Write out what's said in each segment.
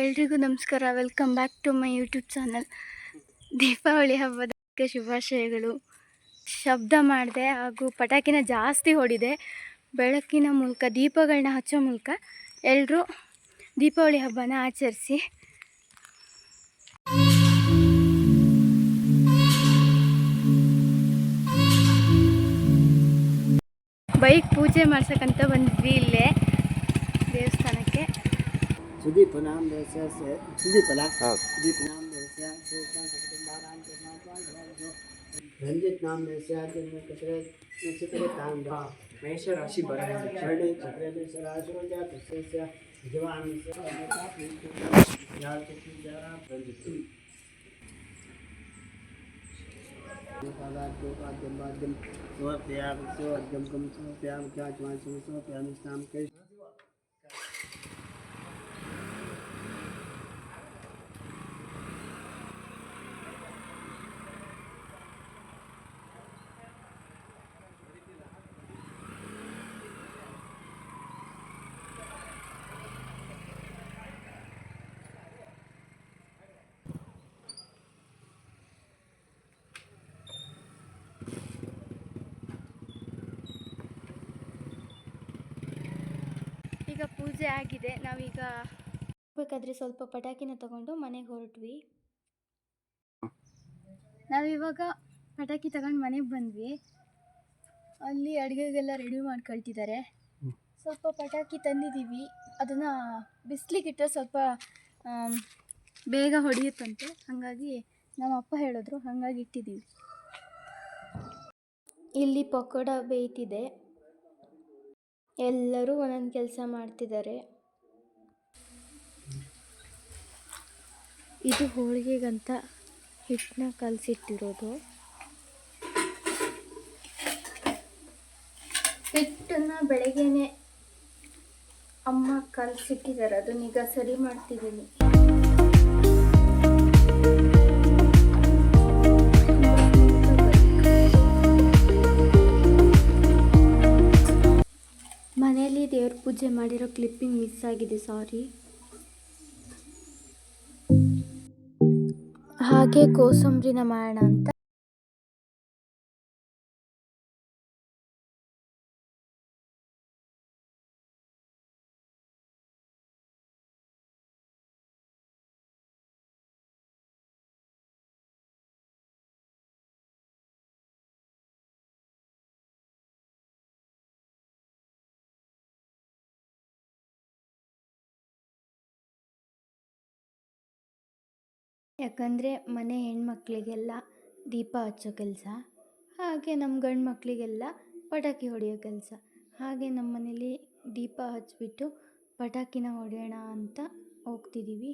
ಎಲ್ರಿಗೂ ನಮಸ್ಕಾರ. Welcome back to my YouTube channel Deepavali ಹಬ್ಬದ ಶುಭಾಶಯಗಳು. ಶಬ್ದ ಮಾಡಿದೆ ಹಾಗೂ ಪಟಾಕಿನ ಜಾಸ್ತಿ ಹೊಡಿದೆ. ಬೆಳಕಿನ ಮೂಲಕ, ದೀಪಗಳನ್ನ ಹಚ್ಚೋ ಮೂಲಕ ಎಲ್ಲರೂ ದೀಪಾವಳಿ ಹಬ್ಬನ ಆಚರಿಸಿ. ಬೈಕ್ ಪೂಜೆ ಮಾಡ್ಸಕ್ಕಂತ ಬಂದಿದ್ವಿ ಇಲ್ಲೇ ದೇವಸ್ಥಾನಕ್ಕೆ. सुदीप नाम वैसे से सुदीप भला सुदीप नाम वैसे से बाराम के नाम पाँच जो रंजित नाम वैसे आदि में कचरे चित्रे तान दा मेष राशि बरन छड़े चक्रे में सराज हो जा किससे से जवान से यार के की जरा रंजित बाद दो बाद दिन बाद दिन सो त्याग सो अध्यम कम सो त्याग क्या चवान सो सो त्याग नाम के ಪೂಜೆ ಆಗಿದೆ. ನಾವೀಗ ಬೇಕಾದ್ರೆ ಸ್ವಲ್ಪ ಪಟಾಕಿನ ತಗೊಂಡು ಮನೆಗೆ ಹೊರಟ್ವಿ. ನಾವಿವಾಗ ಪಟಾಕಿ ತಗೊಂಡು ಮನೆಗೆ ಬಂದ್ವಿ. ಅಲ್ಲಿ ಅಡುಗೆಗೆಲ್ಲ ರೆಡಿ ಮಾಡ್ಕೊಳ್ತಿದ್ದಾರೆ. ಸ್ವಲ್ಪ ಪಟಾಕಿ ತಂದಿದ್ದೀವಿ ಅದನ್ನು ಬಿಸಿಲಿಗಿಟ್ಟರೆ ಸ್ವಲ್ಪ ಬೇಗ ಹೊಡೆಯುತ್ತಂತೆ. ಹಾಗಾಗಿ ನಮ್ಮ ಅಪ್ಪ ಹೇಳಿದ್ರು ಹಾಗಾಗಿ ಇಟ್ಟಿದ್ದೀವಿ ಇಲ್ಲಿ ಪಕೋಡ ಬೇಯ್ತಿದೆ. ಎಲ್ಲರೂ ಒಂದೊಂದು ಕೆಲಸ ಮಾಡ್ತಿದ್ದಾರೆ ಇದು ಹೋಳಿಗೆಗಂತ ಹಿಟ್ಟನ್ನ ಕಲಸಿಟ್ಟಿರೋದು. ಹಿಟ್ಟನ್ನು ಬೆಳಗ್ಗೆನೆ ಅಮ್ಮ ಕಲಸಿಟ್ಟಿದ್ದಾರೆ ಅದನ್ನೀಗ ಸರಿ ಮಾಡ್ತಿದ್ದೀನಿ. ಪೂಜೆ ಮಾಡಿರೋ ಕ್ಲಿಪ್ಪಿಂಗ್ ಮಿಸ್ ಆಗಿದೆ ಸಾರಿ ಹಾಗೆ ಕೋಸಂಬರಿನ ಮಾಡೋಣ ಅಂತ. ಯಾಕಂದರೆ ಮನೆ ಹೆಣ್ಮಕ್ಳಿಗೆಲ್ಲ ದೀಪ ಹಚ್ಚೋ ಕೆಲಸ, ಹಾಗೆ ನಮ್ಮ ಗಂಡು ಮಕ್ಕಳಿಗೆಲ್ಲ ಪಟಾಕಿ ಹೊಡೆಯೋ ಕೆಲಸ. ಹಾಗೆ ನಮ್ಮ ಮನೇಲಿ ದೀಪ ಹಚ್ಚಿಬಿಟ್ಟು ಪಟಾಕಿನ ಹೊಡೆಯೋಣ ಅಂತ ಹೋಗ್ತಿದ್ದೀವಿ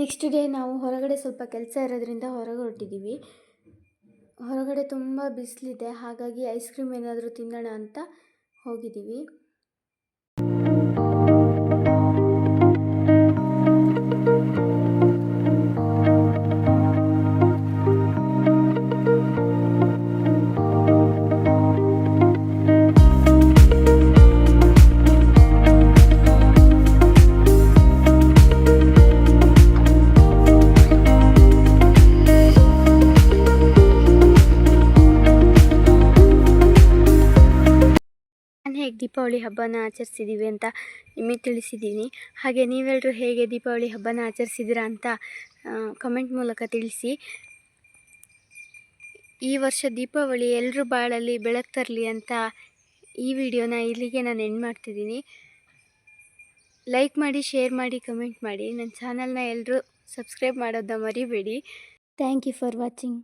ನೆಕ್ಸ್ಟ್ ಡೇ ನಾವು ಹೊರಗಡೆ ಸ್ವಲ್ಪ ಕೆಲಸ ಇರೋದ್ರಿಂದ ಹೊರಗೆ ಹೊರಟಿದ್ದೀವಿ ಹೊರಗಡೆ ತುಂಬ ಬಿಸಿಲಿದೆ, ಹಾಗಾಗಿ ಐಸ್ ಕ್ರೀಮ್ ಏನಾದರೂ ತಿನ್ನೋಣ ಅಂತ ಹೋಗಿದ್ದೀವಿ ದೀಪಾವಳಿ ಹಬ್ಬನ ಆಚರಿಸಿದ್ದೀವಿ ಅಂತ ನಿಮಗೆ ತಿಳಿಸಿದ್ದೀನಿ. ಹಾಗೆ ನೀವೆಲ್ಲರೂ ಹೇಗೆ ದೀಪಾವಳಿ ಹಬ್ಬನ ಆಚರಿಸಿದ್ದೀರಾ ಅಂತ ಕಮೆಂಟ್ ಮೂಲಕ ತಿಳಿಸಿ. ಈ ವರ್ಷ ದೀಪಾವಳಿ ಎಲ್ಲರೂ ಬಾಳಲ್ಲಿ ಬೆಳಕು ತರಲಿ ಅಂತ ಈ ವಿಡಿಯೋನ ಇಲ್ಲಿಗೆ ನಾನು ಎಂಡ್ ಮಾಡ್ತಿದ್ದೀನಿ. ಲೈಕ್ ಮಾಡಿ ಶೇರ್ ಮಾಡಿ ಕಮೆಂಟ್ ಮಾಡಿ. ನನ್ನ ಚಾನಲ್ನ ಎಲ್ಲರೂ ಸಬ್ಸ್ಕ್ರೈಬ್ ಮಾಡೋದನ್ನ ಮರಿಬೇಡಿ. Thank you for watching